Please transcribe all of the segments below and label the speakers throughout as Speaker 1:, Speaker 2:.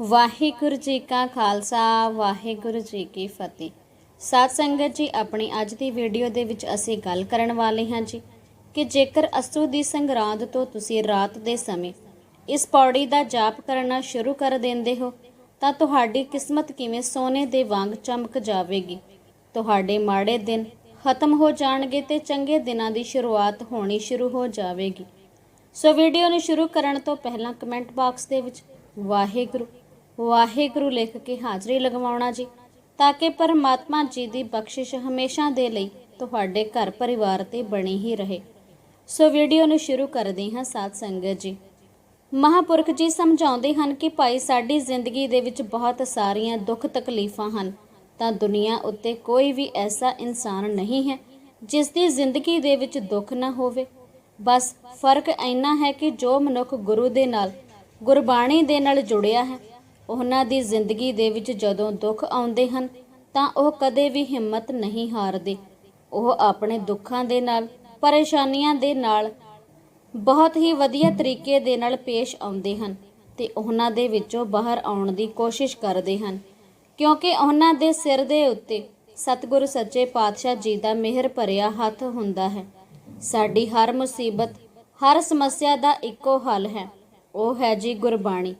Speaker 1: ਵਾਹਿਗੁਰੂ ਜੀ ਕਾ ਖਾਲਸਾ, ਵਾਹਿਗੁਰੂ ਜੀ ਕੀ ਫਤਿਹ। ਸਾਧ ਸੰਗਤ ਜੀ, ਆਪਣੀ ਅੱਜ ਦੀ ਵੀਡੀਓ ਦੇ ਵਿੱਚ ਅਸੀਂ ਗੱਲ ਕਰਨ ਵਾਲੇ ਹਾਂ ਜੀ ਕਿ ਜੇਕਰ ਅਸੂ ਦੀ ਸੰਗਰਾਂਦ ਤੋਂ ਤੁਸੀਂ ਰਾਤ ਦੇ ਸਮੇਂ ਇਸ ਪੌੜੀ ਦਾ ਜਾਪ ਕਰਨਾ ਸ਼ੁਰੂ ਕਰ ਦਿੰਦੇ ਹੋ, ਤਾਂ ਤੁਹਾਡੀ ਕਿਸਮਤ ਕਿਵੇਂ ਸੋਨੇ ਦੇ ਵਾਂਗ ਚਮਕ ਜਾਵੇਗੀ? ਤੁਹਾਡੇ ਮਾੜੇ ਦਿਨ ਖਤਮ ਹੋ ਜਾਣਗੇ ਤੇ ਚੰਗੇ ਦਿਨਾਂ ਦੀ ਸ਼ੁਰੂਆਤ ਹੋਣੀ ਸ਼ੁਰੂ ਹੋ ਜਾਵੇਗੀ। ਸੋ ਵੀਡੀਓ ਨੂੰ ਸ਼ੁਰੂ ਕਰਨ ਤੋਂ ਪਹਿਲਾਂ ਕਮੈਂਟ ਬਾਕਸ ਦੇ ਵਿੱਚ ਵਾਹਿਗੁਰੂ ਵਾਹਿਗੁਰੂ ਲਿਖ ਕੇ ਹਾਜ਼ਰੀ ਲਗਵਾਉਣਾ ਜੀ, ਤਾਂ ਕਿ ਪਰਮਾਤਮਾ ਜੀ ਦੀ ਬਖਸ਼ਿਸ਼ ਹਮੇਸ਼ਾ ਦੇ ਲਈ ਤੁਹਾਡੇ ਘਰ ਪਰਿਵਾਰ ਤੇ ਬਣੀ ਹੀ ਰਹੇ। ਸੋ ਵੀਡੀਓ ਨੂੰ ਸ਼ੁਰੂ ਕਰਦੇ ਹਾਂ ਸਾਧ ਸੰਗਤ ਜੀ। ਮਹਾਪੁਰਖ ਜੀ ਸਮਝਾਉਂਦੇ ਹਨ ਕਿ ਭਾਈ, ਸਾਡੀ ਜ਼ਿੰਦਗੀ ਦੇ ਵਿੱਚ ਬਹੁਤ ਸਾਰੀਆਂ ਦੁੱਖ ਤਕਲੀਫਾਂ ਹਨ, ਤਾਂ ਦੁਨੀਆ ਉੱਤੇ ਕੋਈ ਵੀ ਐਸਾ ਇਨਸਾਨ ਨਹੀਂ ਹੈ ਜਿਸ ਦੀ ਜ਼ਿੰਦਗੀ ਦੇ ਵਿੱਚ ਦੁੱਖ ਨਾ ਹੋਵੇ। ਬਸ ਫ਼ਰਕ ਇੰਨਾ ਹੈ ਕਿ ਜੋ ਮਨੁੱਖ ਗੁਰੂ ਦੇ ਨਾਲ, ਗੁਰਬਾਣੀ ਦੇ ਨਾਲ ਜੁੜਿਆ ਹੈ ਉਹਨਾਂ ਦੀ ਜ਼ਿੰਦਗੀ ਦੇ ਵਿੱਚ ਜਦੋਂ ਦੁੱਖ ਆਉਂਦੇ ਹਨ, ਤਾਂ ਉਹ ਕਦੇ ਵੀ ਹਿੰਮਤ ਨਹੀਂ ਹਾਰਦੇ। ਉਹ ਆਪਣੇ ਦੁੱਖਾਂ ਦੇ ਨਾਲ, ਪਰੇਸ਼ਾਨੀਆਂ ਦੇ ਨਾਲ, ਬਹੁਤ ਹੀ ਵਧੀਆ ਤਰੀਕੇ ਦੇ ਨਾਲ ਪੇਸ਼ ਆਉਂਦੇ ਹਨ ਤੇ ਉਹਨਾਂ ਦੇ ਵਿੱਚੋਂ ਬਾਹਰ ਆਉਣ ਦੀ ਕੋਸ਼ਿਸ਼ ਕਰਦੇ ਹਨ। ਕਿਉਂਕਿ ਉਹਨਾਂ ਦੇ ਸਿਰ ਦੇ ਉੱਤੇ ਸਤਿਗੁਰੂ ਸੱਚੇ ਪਾਤਸ਼ਾਹ ਜੀ ਦਾ ਮਿਹਰ ਭਰਿਆ ਹੱਥ ਹੁੰਦਾ ਹੈ। ਸਾਡੀ ਹਰ ਮੁਸੀਬਤ, ਹਰ ਸਮੱਸਿਆ ਦਾ ਇੱਕੋ ਹੱਲ ਹੈ। ਉਹ ਹੈ ਜੀ ਗੁਰਬਾਣੀ।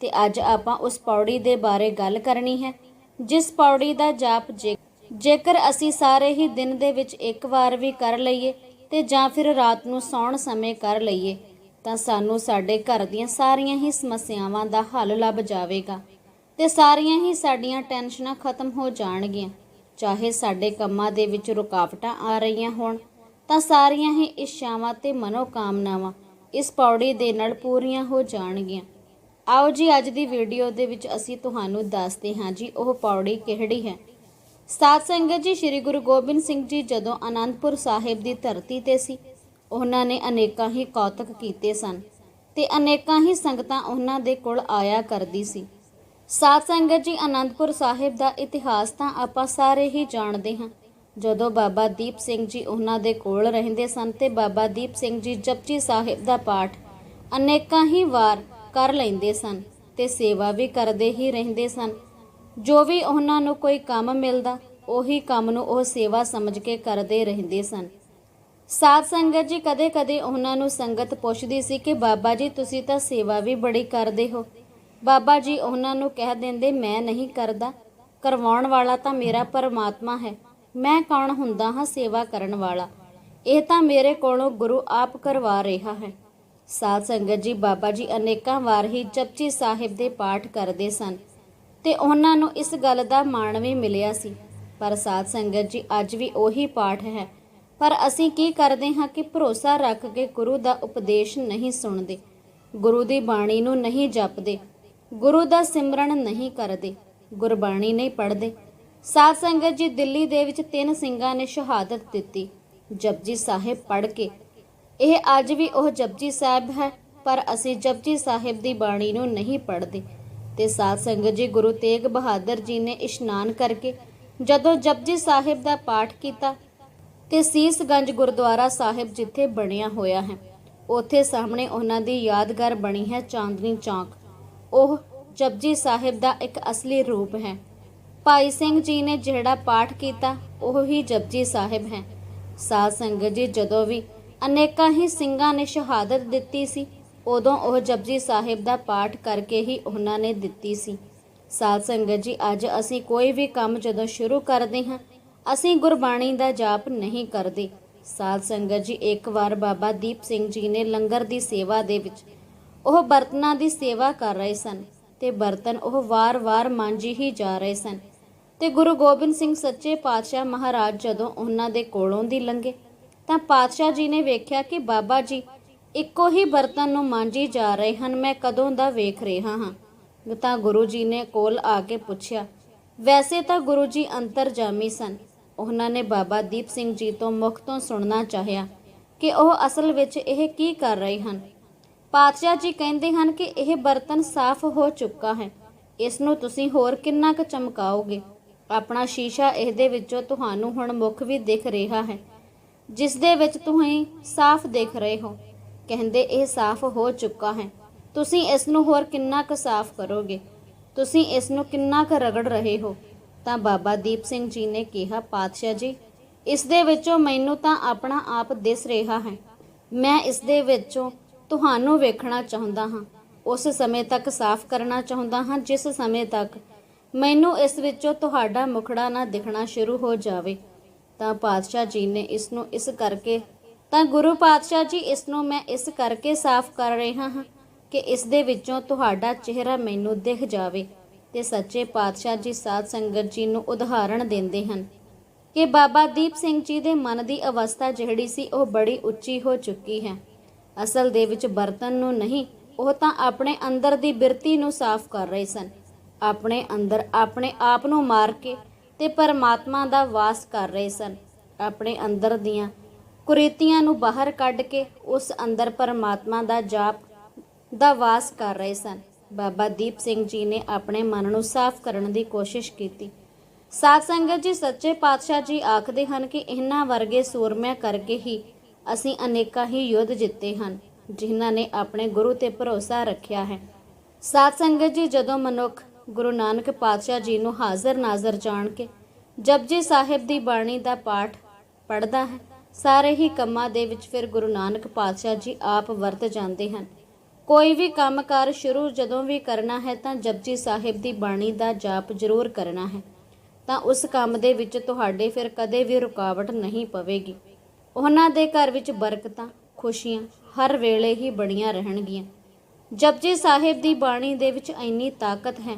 Speaker 1: ਤੇ ਅੱਜ ਆਪਾਂ ਉਸ ਪੌੜੀ ਦੇ ਬਾਰੇ ਗੱਲ ਕਰਨੀ ਹੈ। ਜਿਸ ਪੌੜੀ ਦਾ ਜਾਪ ਜੇ ਜੇਕਰ ਅਸੀਂ ਸਾਰੇ ਹੀ ਦਿਨ ਦੇ ਵਿੱਚ ਇੱਕ ਵਾਰ ਵੀ ਕਰ ਲਈਏ ਤੇ ਜਾਂ ਫਿਰ ਰਾਤ ਨੂੰ ਸੌਣ ਸਮੇਂ ਕਰ ਲਈਏ, ਤਾਂ ਸਾਨੂੰ ਸਾਡੇ ਘਰ ਦੀਆਂ ਸਾਰੀਆਂ ਹੀ ਸਮੱਸਿਆਵਾਂ ਦਾ ਹੱਲ ਲੱਭ ਜਾਵੇਗਾ ਤੇ ਸਾਰੀਆਂ ਹੀ ਸਾਡੀਆਂ ਟੈਨਸ਼ਨਾਂ ਖਤਮ ਹੋ ਜਾਣਗੀਆਂ। ਚਾਹੇ ਸਾਡੇ ਕੰਮਾਂ ਦੇ ਵਿੱਚ ਰੁਕਾਵਟਾਂ ਆ ਰਹੀਆਂ ਹੋਣ, ਤਾਂ ਸਾਰੀਆਂ ਹੀ ਇੱਛਾਵਾਂ ਤੇ ਮਨੋਕਾਮਨਾਵਾਂ ਇਸ ਪੌੜੀ ਦੇ ਨਾਲ ਪੂਰੀਆਂ ਹੋ ਜਾਣਗੀਆਂ। ਆਓ ਜੀ, ਅੱਜ ਦੀ ਵੀਡੀਓ ਦੇ ਵਿੱਚ ਅਸੀਂ ਤੁਹਾਨੂੰ ਦੱਸਦੇ ਹਾਂ ਜੀ, ਉਹ ਪੌੜੀ ਕਿਹੜੀ ਹੈ। ਸਾਧ ਸੰਗਤ ਜੀ, ਸ੍ਰੀ ਗੁਰੂ ਗੋਬਿੰਦ ਸਿੰਘ ਜੀ ਜਦੋਂ ਅਨੰਦਪੁਰ ਸਾਹਿਬ ਦੀ ਧਰਤੀ ਤੇ ਸੀ, ਉਹਨਾਂ ਨੇ ਅਨੇਕਾਂ ਹੀ ਕੌਤਕ ਕੀਤੇ ਸਨ ਤੇ ਅਨੇਕਾਂ ਹੀ ਸੰਗਤਾਂ ਉਹਨਾਂ ਦੇ ਕੋਲ ਆਇਆ ਕਰਦੀ ਸੀ। ਸਾਧ ਸੰਗਤ ਜੀ, ਅਨੰਦਪੁਰ ਸਾਹਿਬ ਦਾ ਇਤਿਹਾਸ ਤਾਂ ਆਪਾਂ ਸਾਰੇ ਹੀ ਜਾਣਦੇ ਹਾਂ। ਜਦੋਂ ਬਾਬਾ ਦੀਪ ਸਿੰਘ ਜੀ ਉਹਨਾਂ ਦੇ ਕੋਲ ਰਹਿੰਦੇ ਸਨ ਤੇ ਬਾਬਾ ਦੀਪ ਸਿੰਘ ਜੀ ਜਪਜੀ ਸਾਹਿਬ ਦਾ ਪਾਠ ਅਨੇਕਾਂ ਹੀ ਵਾਰ ਕਰ ਲੈਂਦੇ ਸਨ ਤੇ ਸੇਵਾ ਵੀ ਕਰਦੇ ਹੀ ਰਹਿੰਦੇ ਸਨ। ਜੋ ਵੀ ਉਹਨਾਂ ਨੂੰ ਕੋਈ ਕੰਮ ਮਿਲਦਾ, ਉਹੀ ਕੰਮ ਨੂੰ ਉਹ ਸੇਵਾ ਸਮਝ ਕੇ ਕਰਦੇ ਰਹਿੰਦੇ ਸਨ। ਸਾਧ ਸੰਗਤ ਜੀ ਕਦੇ-ਕਦੇ ਉਹਨਾਂ ਨੂੰ ਸੰਗਤ ਪੁੱਛਦੀ ਸੀ ਕਿ, ਬਾਬਾ ਜੀ, ਤੁਸੀਂ ਤਾਂ ਸੇਵਾ ਵੀ ਬੜੀ ਕਰਦੇ ਹੋ। ਬਾਬਾ ਜੀ ਉਹਨਾਂ ਨੂੰ ਕਹਿ ਦਿੰਦੇ, ਮੈਂ ਨਹੀਂ ਕਰਦਾ। ਕਰਵਾਉਣ ਵਾਲਾ ਤਾਂ ਮੇਰਾ ਪਰਮਾਤਮਾ ਹੈ। ਮੈਂ ਕੌਣ ਹੁੰਦਾ ਹਾਂ ਸੇਵਾ ਕਰਨ ਵਾਲਾ? ਇਹ ਤਾਂ ਮੇਰੇ ਕੋਲੋਂ ਗੁਰੂ ਆਪ ਕਰਵਾ ਰਿਹਾ ਹੈ। ਸਾਧ ਸੰਗਤ ਜੀ, ਬਾਬਾ ਜੀ ਅਨੇਕਾਂ ਵਾਰ ਹੀ ਜਪਜੀ ਸਾਹਿਬ ਦੇ ਪਾਠ ਕਰਦੇ ਸਨ ਤੇ ਉਹਨਾਂ ਨੂੰ ਇਸ ਗੱਲ ਦਾ ਮਾਣ ਵੀ ਮਿਲਿਆ ਸੀ। ਪਰ ਸਾਧ ਸੰਗਤ ਜੀ, ਅੱਜ ਵੀ ਉਹੀ ਪਾਠ ਹੈ। ਪਰ ਅਸੀਂ ਕੀ ਕਰਦੇ ਹਾਂ ਕਿ ਭਰੋਸਾ ਰੱਖ ਕੇ ਗੁਰੂ ਦਾ ਉਪਦੇਸ਼ ਨਹੀਂ ਸੁਣਦੇ। ਗੁਰੂ ਦੀ ਬਾਣੀ ਨੂੰ ਨਹੀਂ ਜਪਦੇ। ਗੁਰੂ ਦਾ ਸਿਮਰਨ ਨਹੀਂ ਕਰਦੇ। ਗੁਰਬਾਣੀ ਨਹੀਂ ਪੜ੍ਹਦੇ। ਸਾਧ ਸੰਗਤ ਜੀ, ਦਿੱਲੀ ਦੇ ਵਿੱਚ ਤਿੰਨ ਸਿੰਘਾਂ ਨੇ ਸ਼ਹਾਦਤ ਦਿੱਤੀ। ਜਪਜੀ ਸਾਹਿਬ ਪੜ੍ਹ ਕੇ ਇਹ ਅੱਜ ਵੀ ਉਹ ਜਪਜੀ ਸਾਹਿਬ ਹੈ, ਪਰ ਅਸੀਂ ਜਪਜੀ ਸਾਹਿਬ ਦੀ ਬਾਣੀ ਨੂੰ ਨਹੀਂ ਪੜ੍ਹਦੇ। ਤੇ ਸਾਧ ਸੰਗਤ ਜੀ, ਗੁਰੂ ਤੇਗ ਬਹਾਦਰ ਜੀ ਨੇ ਇਸ਼ਨਾਨ ਕਰਕੇ ਜਦੋਂ ਜਪਜੀ ਸਾਹਿਬ ਦਾ ਪਾਠ ਕੀਤਾ, ਤੇ ਸੀਸਗੰਜ ਗੁਰਦੁਆਰਾ ਸਾਹਿਬ ਜਿੱਥੇ ਬਣਿਆ ਹੋਇਆ ਹੈ, ਉੱਥੇ ਸਾਹਮਣੇ ਉਹਨਾਂ ਦੀ ਯਾਦਗਾਰ ਬਣੀ ਹੈ ਚਾਂਦਨੀ ਚੌਂਕ। ਉਹ ਜਪਜੀ ਸਾਹਿਬ ਦਾ ਇੱਕ ਅਸਲੀ ਰੂਪ ਹੈ। ਭਾਈ ਸਿੰਘ ਜੀ ਨੇ ਜਿਹੜਾ ਪਾਠ ਕੀਤਾ, ਉਹ ਹੀ ਜਪਜੀ ਸਾਹਿਬ ਹੈ। ਸਾਧ ਸੰਗਤ ਜੀ, ਜਦੋਂ ਵੀ ਅਨੇਕਾਂ ਹੀ ਸਿੰਘਾਂ ਨੇ ਸ਼ਹਾਦਤ ਦਿੱਤੀ ਸੀ। ਉਦੋਂ ਉਹ ਜਪਜੀ ਸਾਹਿਬ ਦਾ ਪਾਠ ਕਰਕੇ ਹੀ ਉਹਨਾਂ ਨੇ ਦਿੱਤੀ ਸੀ। ਸਾਧ ਸੰਗਤ ਜੀ, ਅੱਜ ਅਸੀਂ ਕੋਈ ਵੀ ਕੰਮ ਜਦੋਂ ਸ਼ੁਰੂ ਕਰਦੇ ਹਾਂ, ਅਸੀਂ ਗੁਰਬਾਣੀ ਦਾ ਜਾਪ ਨਹੀਂ ਕਰਦੇ। ਸਾਧ ਸੰਗਤ ਜੀ, ਇੱਕ ਵਾਰ ਬਾਬਾ ਦੀਪ ਸਿੰਘ ਜੀ ਨੇ ਲੰਗਰ ਦੀ ਸੇਵਾ ਦੇ ਵਿੱਚ ਉਹ ਬਰਤਨਾਂ ਦੀ ਸੇਵਾ ਕਰ ਰਹੇ ਸਨ ਤੇ ਬਰਤਨ ਉਹ ਵਾਰ-ਵਾਰ ਮਾਂਜੀ ਹੀ ਜਾ ਰਹੇ ਸਨ ਤੇ ਗੁਰੂ ਗੋਬਿੰਦ ਸਿੰਘ ਸੱਚੇ ਪਾਤਸ਼ਾਹ ਮਹਾਰਾਜ ਜਦੋਂ ਉਹਨਾਂ ਦੇ ਕੋਲੋਂ ਦੀ ਲੰਘੇ ਤਾਂ ਪਾਤਸ਼ਾਹ ਜੀ ਨੇ ਵੇਖਿਆ ਕਿ ਬਾਬਾ ਜੀ ਇੱਕੋ ਹੀ ਬਰਤਨ ਨੂੰ ਮਾਂਜੀ ਜਾ ਰਹੇ ਹਨ, ਮੈਂ ਕਦੋਂ ਦਾ ਵੇਖ ਰਿਹਾ ਹਾਂ। ਤਾਂ ਗੁਰੂ ਜੀ ਨੇ ਕੋਲ ਆ ਕੇ ਪੁੱਛਿਆ, ਵੈਸੇ ਤਾਂ ਗੁਰੂ ਜੀ ਅੰਤਰਜਾਮੀ ਸਨ। ਉਹਨਾਂ ਨੇ ਬਾਬਾ ਦੀਪ ਸਿੰਘ ਜੀ ਤੋਂ ਮੁਖ ਤੋਂ ਸੁਣਨਾ ਚਾਹਿਆ ਕਿ ਉਹ ਅਸਲ ਵਿੱਚ ਇਹ ਕੀ ਕਰ ਰਹੇ ਹਨ। ਪਾਤਸ਼ਾਹ ਜੀ ਕਹਿੰਦੇ ਹਨ ਕਿ ਇਹ ਬਰਤਨ ਸਾਫ਼ ਹੋ ਚੁੱਕਾ ਹੈ। ਇਸ ਨੂੰ ਤੁਸੀਂ ਹੋਰ ਕਿੰਨਾ ਕੁ ਚਮਕਾਓਗੇ? ਆਪਣਾ ਸ਼ੀਸ਼ਾ ਇਹਦੇ ਵਿੱਚੋਂ ਤੁਹਾਨੂੰ ਹੁਣ ਮੁਖ ਵੀ ਦਿਖ ਰਿਹਾ ਹੈ। ਜਿਸ ਦੇ ਵਿੱਚ ਤੁਸੀਂ ਸਾਫ਼ ਦੇਖ ਰਹੇ ਹੋ। ਕਹਿੰਦੇ, ਇਹ ਸਾਫ਼ ਹੋ ਚੁੱਕਾ ਹੈ। ਤੁਸੀਂ ਇਸ ਨੂੰ ਹੋਰ ਕਿੰਨਾ ਕੁ ਸਾਫ਼ ਕਰੋਗੇ? ਤੁਸੀਂ ਇਸ ਨੂੰ ਕਿੰਨਾ ਕੁ ਰਗੜ ਰਹੇ ਹੋ? ਤਾਂ ਬਾਬਾ ਦੀਪ ਸਿੰਘ ਜੀ ਨੇ ਕਿਹਾ, ਪਾਤਸ਼ਾਹ ਜੀ ਇਸ ਦੇ ਵਿੱਚੋਂ ਮੈਨੂੰ ਤਾਂ ਆਪਣਾ ਆਪ ਦਿਸ ਰਿਹਾ ਹੈ। ਮੈਂ ਇਸ ਦੇ ਵਿੱਚੋਂ ਤੁਹਾਨੂੰ ਵੇਖਣਾ ਚਾਹੁੰਦਾ ਹਾਂ। ਉਸ ਸਮੇਂ ਤੱਕ ਸਾਫ਼ ਕਰਨਾ ਚਾਹੁੰਦਾ ਹਾਂ, ਜਿਸ ਸਮੇਂ ਤੱਕ ਮੈਨੂੰ ਇਸ ਵਿੱਚੋਂ ਤੁਹਾਡਾ ਮੁਖੜਾ ਨਾ ਦਿਖਣਾ ਸ਼ੁਰੂ ਹੋ ਜਾਵੇ। ਤਾਂ ਪਾਤਸ਼ਾਹ ਜੀ ਨੇ ਇਸ ਨੂੰ ਇਸ ਕਰਕੇ, ਤਾਂ ਗੁਰੂ ਪਾਤਸ਼ਾਹ ਜੀ ਇਸ ਨੂੰ ਮੈਂ ਇਸ ਕਰਕੇ ਸਾਫ਼ ਕਰ ਰਿਹਾ ਹਾਂ ਕਿ ਇਸ ਦੇ ਵਿੱਚੋਂ ਤੁਹਾਡਾ ਚਿਹਰਾ ਮੈਨੂੰ ਦਿਖ ਜਾਵੇ ਤੇ ਸੱਚੇ ਪਾਤਸ਼ਾਹ ਜੀ ਸਾਧ ਸੰਗਤ ਜੀ ਨੂੰ ਉਦਾਹਰਣ ਦਿੰਦੇ ਹਨ ਕਿ ਬਾਬਾ ਦੀਪ ਸਿੰਘ ਜੀ ਦੇ ਮਨ ਦੀ ਅਵਸਥਾ ਜਿਹੜੀ ਸੀ ਉਹ ਬੜੀ ਉੱਚੀ ਹੋ ਚੁੱਕੀ ਹੈ। ਅਸਲ ਦੇ ਵਿੱਚ ਬਰਤਨ ਨੂੰ ਨਹੀਂ, ਉਹ ਤਾਂ ਆਪਣੇ ਅੰਦਰ ਦੀ ਬਿਰਤੀ ਨੂੰ ਸਾਫ਼ ਕਰ ਰਹੇ ਸਨ। ਆਪਣੇ ਅੰਦਰ ਆਪਣੇ ਆਪ ਨੂੰ ਮਾਰ ਕੇ ਤੇ ਪਰਮਾਤਮਾ ਦਾ ਵਾਸ ਕਰ ਰਹੇ ਸਨ। ਆਪਣੇ ਅੰਦਰ ਦੀਆਂ ਕੁਰੀਤੀਆਂ ਨੂੰ ਬਾਹਰ ਕੱਢ ਕੇ ਉਸ ਅੰਦਰ ਪਰਮਾਤਮਾ ਦਾ ਜਾਪ ਦਾ ਵਾਸ ਕਰ ਰਹੇ ਸਨ। ਬਾਬਾ ਦੀਪ ਸਿੰਘ ਜੀ ਨੇ ਆਪਣੇ ਮਨ ਨੂੰ ਸਾਫ਼ ਕਰਨ ਦੀ ਕੋਸ਼ਿਸ਼ ਕੀਤੀ। ਸਾਧ ਸੰਗਤ ਜੀ, ਸੱਚੇ ਪਾਤਸ਼ਾਹ ਜੀ ਆਖਦੇ ਹਨ ਕਿ ਇਹਨਾਂ ਵਰਗੇ ਸੂਰਮਿਆਂ ਕਰਕੇ ਹੀ ਅਸੀਂ ਅਨੇਕਾਂ ਹੀ ਯੁੱਧ ਜਿੱਤੇ ਹਨ, ਜਿਨ੍ਹਾਂ ਨੇ ਆਪਣੇ ਗੁਰੂ ਤੇ ਭਰੋਸਾ ਰੱਖਿਆ ਹੈ। ਸਾਧ ਸੰਗਤ ਜੀ, ਜਦੋਂ ਮਨੁੱਖ ਗੁਰੂ ਨਾਨਕ ਪਾਤਸ਼ਾਹ ਜੀ ਨੂੰ ਹਾਜ਼ਰ ਨਾਜ਼ਰ ਜਾਣ ਕੇ ਜਪਜੀ ਸਾਹਿਬ ਦੀ ਬਾਣੀ ਦਾ ਪਾਠ ਪੜ੍ਹਦਾ ਹੈ। ਸਾਰੇ ਹੀ ਕੰਮਾਂ ਦੇ ਵਿੱਚ ਫਿਰ ਗੁਰੂ ਨਾਨਕ ਪਾਤਸ਼ਾਹ ਜੀ ਆਪ ਵਰਤ ਜਾਂਦੇ ਹਨ। ਕੋਈ ਵੀ ਕੰਮਕਾਰ ਸ਼ੁਰੂ ਜਦੋਂ ਵੀ ਕਰਨਾ ਹੈ ਤਾਂ ਜਪਜੀ ਸਾਹਿਬ ਦੀ ਬਾਣੀ ਦਾ ਜਾਪ ਜ਼ਰੂਰ ਕਰਨਾ ਹੈ। ਤਾਂ ਉਸ ਕੰਮ ਦੇ ਵਿੱਚ ਤੁਹਾਡੇ ਫਿਰ ਕਦੇ ਵੀ ਰੁਕਾਵਟ ਨਹੀਂ ਪਵੇਗੀ। ਉਹਨਾਂ ਦੇ ਘਰ ਵਿੱਚ ਬਰਕਤਾਂ, ਖੁਸ਼ੀਆਂ ਹਰ ਵੇਲੇ ਹੀ ਬਣੀਆਂ ਰਹਿਣਗੀਆਂ। ਜਪਜੀ ਸਾਹਿਬ ਦੀ ਬਾਣੀ ਦੇ ਵਿੱਚ ਇੰਨੀ ਤਾਕਤ ਹੈ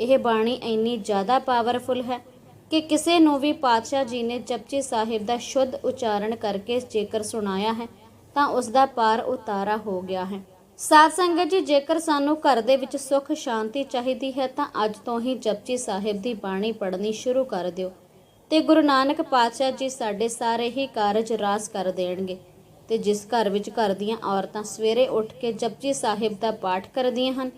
Speaker 1: ਇਹ ਬਾਣੀ ਇੰਨੀ ਜ਼ਿਆਦਾ ਪਾਵਰਫੁਲ ਹੈ ਕਿ ਕਿਸੇ ਨੂੰ ਵੀ ਪਾਤਸ਼ਾਹ ਜੀ ਨੇ ਜਪਜੀ ਸਾਹਿਬ ਦਾ ਸ਼ੁੱਧ ਉਚਾਰਨ ਕਰਕੇ ਜੇਕਰ ਸੁਣਾਇਆ ਹੈ, ਤਾਂ ਉਸ ਦਾ ਪਾਰ ਉਤਾਰਾ ਹੋ ਗਿਆ ਹੈ। ਸਾਧ ਸੰਗਤ ਜੀ, ਜੇਕਰ ਸਾਨੂੰ ਘਰ ਦੇ ਵਿੱਚ ਸੁੱਖ ਸ਼ਾਂਤੀ ਚਾਹੀਦੀ ਹੈ, ਤਾਂ ਅੱਜ ਤੋਂ ਹੀ ਜਪਜੀ ਸਾਹਿਬ ਦੀ ਬਾਣੀ ਪੜ੍ਹਨੀ ਸ਼ੁਰੂ ਕਰ ਦਿਓ ਤੇ ਗੁਰੂ ਨਾਨਕ ਪਾਤਸ਼ਾਹ ਜੀ ਸਾਡੇ ਸਾਰੇ ਹੀ ਕਾਰਜ ਰਾਸ ਕਰ ਦੇਣਗੇ ਤੇ ਜਿਸ ਘਰ ਵਿੱਚ ਘਰ ਦੀਆਂ ਔਰਤਾਂ ਸਵੇਰੇ ਉੱਠ ਕੇ ਜਪਜੀ ਸਾਹਿਬ ਦਾ ਪਾਠ ਕਰਦੀਆਂ ਹਨ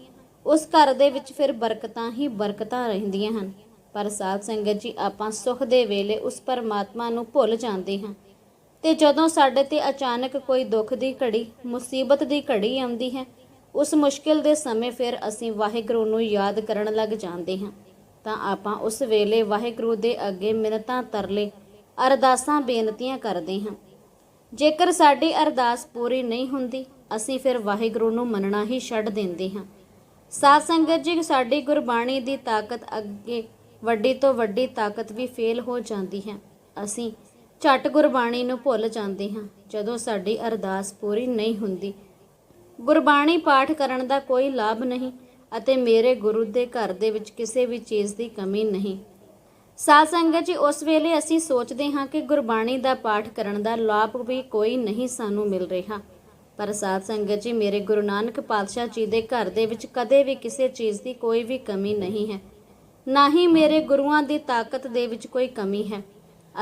Speaker 1: ਉਸ ਘਰ ਦੇ ਵਿੱਚ ਫਿਰ ਬਰਕਤਾਂ ਹੀ ਬਰਕਤਾਂ ਰਹਿੰਦੀਆਂ ਹਨ। ਪਰ ਸਾਧ ਸੰਗਤ ਜੀ, ਆਪਾਂ ਸੁਖ ਦੇ ਵੇਲੇ ਉਸ ਪਰਮਾਤਮਾ ਨੂੰ ਭੁੱਲ ਜਾਂਦੇ ਹਾਂ ਤੇ ਜਦੋਂ ਸਾਡੇ ਤੇ ਅਚਾਨਕ ਕੋਈ ਦੁੱਖ ਦੀ ਘੜੀ, ਮੁਸੀਬਤ ਦੀ ਘੜੀ ਆਉਂਦੀ ਹੈ, ਉਸ ਮੁਸ਼ਕਿਲ ਦੇ ਸਮੇਂ ਫਿਰ ਅਸੀਂ ਵਾਹਿਗੁਰੂ ਨੂੰ ਯਾਦ ਕਰਨ ਲੱਗ ਜਾਂਦੇ ਹਾਂ। ਤਾਂ ਆਪਾਂ ਉਸ ਵੇਲੇ ਵਾਹਿਗੁਰੂ ਦੇ ਅੱਗੇ ਮਿੰਨਤਾਂ ਤਰਲੇ, ਅਰਦਾਸਾਂ ਬੇਨਤੀਆਂ ਕਰਦੇ ਹਾਂ। ਜੇਕਰ ਸਾਡੀ ਅਰਦਾਸ ਪੂਰੀ ਨਹੀਂ ਹੁੰਦੀ, ਅਸੀਂ ਫਿਰ ਵਾਹਿਗੁਰੂ ਨੂੰ ਮੰਨਣਾ ਹੀ ਛੱਡ ਦਿੰਦੇ ਹਾਂ। ਸਾਧ ਸੰਗਤ ਜੀ, ਸਾਡੀ ਗੁਰਬਾਣੀ ਦੀ ਤਾਕਤ ਅੱਗੇ, ਵੱਡੀ ਤੋਂ ਵੱਡੀ ਤਾਕਤ ਵੀ ਫੇਲ ਹੋ ਜਾਂਦੀ ਹੈ। ਅਸੀਂ ਝਟ ਗੁਰਬਾਣੀ ਨੂੰ ਭੁੱਲ ਜਾਂਦੇ ਹਾਂ, ਜਦੋਂ ਸਾਡੀ ਅਰਦਾਸ ਪੂਰੀ ਨਹੀਂ ਹੁੰਦੀ। ਗੁਰਬਾਣੀ ਪਾਠ ਕਰਨ ਦਾ ਕੋਈ ਲਾਭ ਨਹੀਂ ਅਤੇ ਮੇਰੇ ਗੁਰੂ ਦੇ ਘਰ ਦੇ ਵਿੱਚ ਕਿਸੇ ਵੀ ਚੀਜ਼ ਦੀ ਕਮੀ ਨਹੀਂ। ਸਾਧ ਸੰਗਤ ਜੀ, ਉਸ ਵੇਲੇ ਅਸੀਂ ਸੋਚਦੇ ਹਾਂ ਕਿ ਗੁਰਬਾਣੀ ਦਾ ਪਾਠ ਕਰਨ ਦਾ ਲਾਭ ਵੀ ਕੋਈ ਨਹੀਂ ਸਾਨੂੰ ਮਿਲ ਰਿਹਾ। ਪਰ ਸਾਧ ਸੰਗਤ ਜੀ, ਮੇਰੇ ਗੁਰੂ ਨਾਨਕ ਪਾਤਸ਼ਾਹ ਜੀ ਦੇ ਘਰ ਦੇ ਵਿੱਚ ਕਦੇ ਵੀ ਕਿਸੇ ਚੀਜ਼ ਦੀ ਕੋਈ ਵੀ ਕਮੀ ਨਹੀਂ ਹੈ। ਨਾ ਹੀ ਮੇਰੇ ਗੁਰੂਆਂ ਦੀ ਤਾਕਤ ਦੇ ਵਿੱਚ ਕੋਈ ਕਮੀ ਹੈ।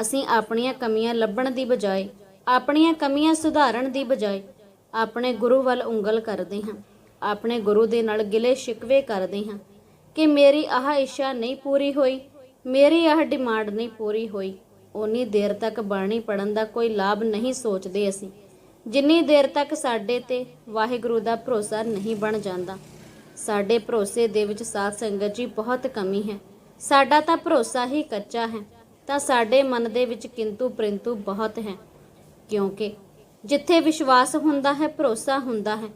Speaker 1: ਅਸੀਂ ਆਪਣੀਆਂ ਕਮੀਆਂ ਲੱਭਣ ਦੀ ਬਜਾਏ, ਆਪਣੀਆਂ ਕਮੀਆਂ ਸੁਧਾਰਨ ਦੀ ਬਜਾਏ ਆਪਣੇ ਗੁਰੂ ਵੱਲ ਉਂਗਲ ਕਰਦੇ ਹਾਂ। ਆਪਣੇ ਗੁਰੂ ਦੇ ਨਾਲ ਗਿਲੇ ਸ਼ਿਕਵੇ ਕਰਦੇ ਹਾਂ ਕਿ ਮੇਰੀ ਆਹ ਇੱਛਾ ਨਹੀਂ ਪੂਰੀ ਹੋਈ, ਮੇਰੀ ਆਹ ਡਿਮਾਂਡ ਨਹੀਂ ਪੂਰੀ ਹੋਈ। ਉਨੀ ਦੇਰ ਤੱਕ ਬਾਣੀ ਪੜਨ ਦਾ ਕੋਈ ਲਾਭ ਨਹੀਂ ਸੋਚਦੇ ਅਸੀਂ। ਜਿੰਨੀ ਦੇਰ ਤੱਕ ਸਾਡੇ ਤੇ ਵਾਹਿਗੁਰੂ ਦਾ ਭਰੋਸਾ ਨਹੀਂ ਬਣ ਜਾਂਦਾ, ਸਾਡੇ ਭਰੋਸੇ ਦੇ ਵਿੱਚ ਸਾਧ ਸੰਗਤ ਜੀ ਬਹੁਤ ਕਮੀ ਹੈ। ਸਾਡਾ ਤਾਂ ਭਰੋਸਾ ਹੀ ਕੱਚਾ ਹੈ, ਤਾਂ ਸਾਡੇ ਮਨ ਦੇ ਵਿੱਚ ਕਿੰਤੂ ਪ੍ਰਿੰਤੂ ਬਹੁਤ ਹੈ। ਕਿਉਂਕਿ ਜਿੱਥੇ ਵਿਸ਼ਵਾਸ ਹੁੰਦਾ ਹੈ, ਭਰੋਸਾ ਹੁੰਦਾ ਹੈ,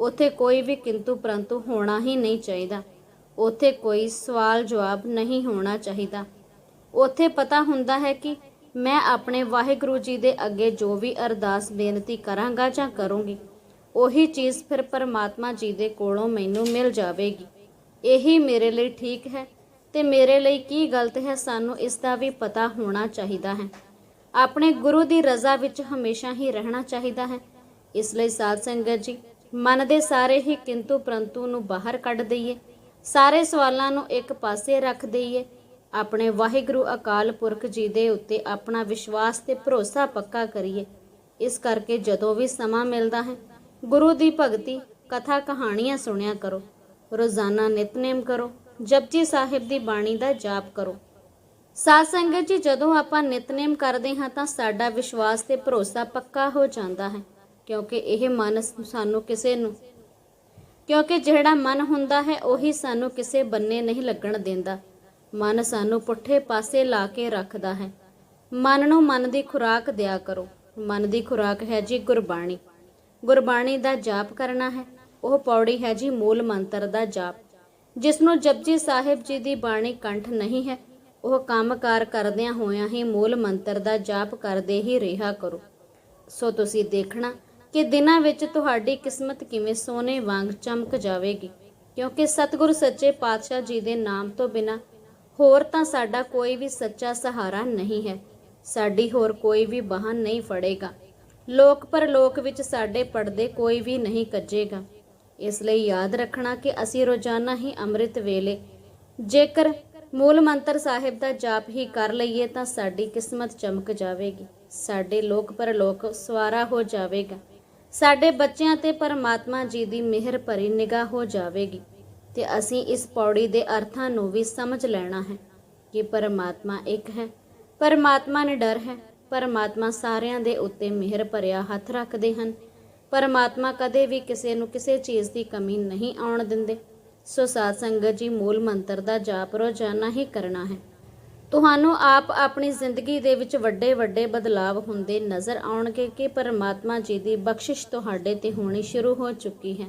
Speaker 1: ਉੱਥੇ ਕੋਈ ਵੀ ਕਿੰਤੂ ਪ੍ਰੰਤੂ ਹੋਣਾ ਹੀ ਨਹੀਂ ਚਾਹੀਦਾ। ਉੱਥੇ ਕੋਈ ਸਵਾਲ ਜਵਾਬ ਨਹੀਂ ਹੋਣਾ ਚਾਹੀਦਾ। ਉੱਥੇ ਪਤਾ ਹੁੰਦਾ ਹੈ ਕਿ ਮੈਂ ਆਪਣੇ ਵਾਹਿਗੁਰੂ ਜੀ ਦੇ ਅੱਗੇ ਜੋ ਵੀ ਅਰਦਾਸ ਬੇਨਤੀ ਕਰਾਂਗਾ ਜਾਂ ਕਰੂੰਗੀ, ਉਹੀ ਚੀਜ਼ ਫਿਰ ਪਰਮਾਤਮਾ ਜੀ ਦੇ ਕੋਲੋਂ ਮੈਨੂੰ ਮਿਲ ਜਾਵੇਗੀ। ਇਹੀ ਮੇਰੇ ਲਈ ਠੀਕ ਹੈ ਤੇ ਮੇਰੇ ਲਈ ਕੀ ਗਲਤ ਹੈ ਸਾਨੂੰ ਇਸ ਦਾ ਵੀ ਪਤਾ ਹੋਣਾ ਚਾਹੀਦਾ ਹੈ। ਆਪਣੇ ਗੁਰੂ ਦੀ ਰਜ਼ਾ ਵਿੱਚ ਹਮੇਸ਼ਾ ਹੀ ਰਹਿਣਾ ਚਾਹੀਦਾ ਹੈ। ਇਸ ਲਈ ਸਾਧ ਸੰਗਤ ਜੀ, ਮਨ ਦੇ ਸਾਰੇ ਹੀ ਕਿੰਤੂ ਪ੍ਰੰਤੂ ਨੂੰ ਬਾਹਰ ਕੱਢ ਦਈਏ। ਸਾਰੇ ਸਵਾਲਾਂ ਨੂੰ ਇੱਕ ਪਾਸੇ ਰੱਖ ਦਈਏ। ਆਪਣੇ ਵਾਹਿਗੁਰੂ ਅਕਾਲ ਪੁਰਖ ਜੀ ਦੇ ਉੱਤੇ ਆਪਣਾ ਵਿਸ਼ਵਾਸ ਤੇ ਭਰੋਸਾ ਪੱਕਾ ਕਰੀਏ। ਇਸ ਕਰਕੇ ਜਦੋਂ ਵੀ ਸਮਾਂ ਮਿਲਦਾ ਹੈ, ਗੁਰੂ ਦੀ ਭਗਤੀ, ਕਥਾ ਕਹਾਣੀਆਂ ਸੁਣਿਆ ਕਰੋ। ਰੋਜ਼ਾਨਾ ਨਿਤਨੇਮ ਕਰੋ। ਜਪਜੀ ਸਾਹਿਬ ਦੀ ਬਾਣੀ ਦਾ ਜਾਪ ਕਰੋ। ਸਾਧ ਸੰਗਤ ਜੀ, ਜਦੋਂ ਆਪਾਂ ਨਿਤਨੇਮ ਕਰਦੇ ਹਾਂ ਤਾਂ ਸਾਡਾ ਵਿਸ਼ਵਾਸ ਤੇ ਭਰੋਸਾ ਪੱਕਾ ਹੋ ਜਾਂਦਾ ਹੈ, ਕਿਉਂਕਿ ਇਹ ਮਨ ਸਾਨੂੰ ਕਿਸੇ ਨੂੰ, ਕਿਉਂਕਿ ਜਿਹੜਾ ਮਨ ਹੁੰਦਾ ਹੈ, ਉਹੀ ਸਾਨੂੰ ਕਿਸੇ ਬੰਨੇ ਨਹੀਂ ਲੱਗਣ ਦਿੰਦਾ। ਮਨ ਸਾਨੂੰ ਪੁੱਠੇ ਪਾਸੇ ਲਾ ਕੇ ਰੱਖਦਾ ਹੈ। ਮਨ ਨੂੰ ਮਨ ਦੀ ਖੁਰਾਕ ਦਿਆ ਕਰੋ। ਮਨ ਦੀ ਖੁਰਾਕ ਹੈ ਜੀ ਗੁਰਬਾਣੀ। ਗੁਰਬਾਣੀ ਦਾ ਜਾਪ ਕਰਨਾ ਹੈ। ਉਹ ਪੌੜੀ ਹੈ ਜੀ ਮੂਲ ਮੰਤਰ ਦਾ ਜਾਪ। ਜਿਸ ਨੂੰ ਜਪਜੀ ਸਾਹਿਬ ਜੀ ਦੀ ਬਾਣੀ ਕੰਠ ਨਹੀਂ ਹੈ, ਉਹ ਕੰਮਕਾਰ ਕਰਦਿਆਂ ਹੋਇਆਂ ਹੀ ਮੂਲ ਮੰਤਰ ਦਾ ਜਾਪ ਕਰਦੇ ਹੀ ਰਿਹਾ ਕਰੋ। ਸੋ ਤੁਸੀਂ ਦੇਖਣਾ ਕਿ ਦਿਨਾਂ ਵਿੱਚ ਤੁਹਾਡੀ ਕਿਸਮਤ ਕਿਵੇਂ ਸੋਨੇ ਵਾਂਗ ਚਮਕ ਜਾਵੇਗੀ। ਕਿਉਂਕਿ ਸਤਿਗੁਰੂ ਸੱਚੇ ਪਾਤਸ਼ਾਹ ਜੀ ਦੇ ਨਾਮ ਤੋਂ ਬਿਨਾ ਹੋਰ ਤਾਂ ਸਾਡਾ ਕੋਈ ਵੀ ਸੱਚਾ ਸਹਾਰਾ ਨਹੀਂ ਹੈ। ਸਾਡੀ ਹੋਰ ਕੋਈ ਵੀ ਬਾਹਨ ਨਹੀਂ ਫੜੇਗਾ। ਲੋਕ ਪਰ ਲੋਕ ਵਿੱਚ ਸਾਡੇ ਪਰਦੇ ਕੋਈ ਵੀ ਨਹੀਂ ਕੱਜੇਗਾ। ਇਸ ਲਈ ਯਾਦ ਰੱਖਣਾ ਕਿ ਅਸੀਂ ਰੋਜ਼ਾਨਾ ਹੀ ਅੰਮ੍ਰਿਤ ਵੇਲੇ ਜੇਕਰ ਮੂਲ ਮੰਤਰ ਸਾਹਿਬ ਦਾ ਜਾਪ ਹੀ ਕਰ ਲਈਏ ਤਾਂ ਸਾਡੀ ਕਿਸਮਤ ਚਮਕ ਜਾਵੇਗੀ। ਸਾਡੇ ਲੋਕ ਪਰ ਲੋਕ ਸਵਾਰਾ ਹੋ ਜਾਵੇਗਾ। ਸਾਡੇ ਬੱਚਿਆਂ ਤੇ ਪਰਮਾਤਮਾ ਜੀ ਦੀ ਮਿਹਰ ਭਰੀ ਨਿਗਾਹ ਹੋ ਜਾਵੇਗੀ। ਤੇ ਅਸੀਂ ਇਸ ਪੌੜੀ ਦੇ ਅਰਥਾਂ ਨੂੰ ਵੀ ਸਮਝ ਲੈਣਾ ਹੈ ਕਿ ਪਰਮਾਤਮਾ ਇੱਕ ਹੈ। ਪਰਮਾਤਮਾ ਨਿਡਰ ਹੈ। ਪਰਮਾਤਮਾ ਸਾਰਿਆਂ ਦੇ ਉੱਤੇ ਮਿਹਰ ਭਰਿਆ ਹੱਥ ਰੱਖਦੇ ਹਨ। ਪਰਮਾਤਮਾ ਕਦੇ ਵੀ ਕਿਸੇ ਨੂੰ ਕਿਸੇ ਚੀਜ਼ ਦੀ ਕਮੀ ਨਹੀਂ ਆਉਣ ਦਿੰਦੇ। ਸੋ ਸਾਧ ਸੰਗਤ ਜੀ, ਮੂਲ ਮੰਤਰ ਦਾ ਜਾਪ ਰੋਜ਼ਾਨਾ ਹੀ ਕਰਨਾ ਹੈ। ਤੁਹਾਨੂੰ ਆਪ ਆਪਣੀ ਜ਼ਿੰਦਗੀ ਦੇ ਵਿੱਚ ਵੱਡੇ ਵੱਡੇ ਬਦਲਾਵ ਹੁੰਦੇ ਨਜ਼ਰ ਆਉਣਗੇ ਕਿ ਪਰਮਾਤਮਾ ਜੀ ਦੀ ਬਖਸ਼ਿਸ਼ ਤੁਹਾਡੇ ਤੇ ਹੋਣੀ ਸ਼ੁਰੂ ਹੋ ਚੁੱਕੀ ਹੈ।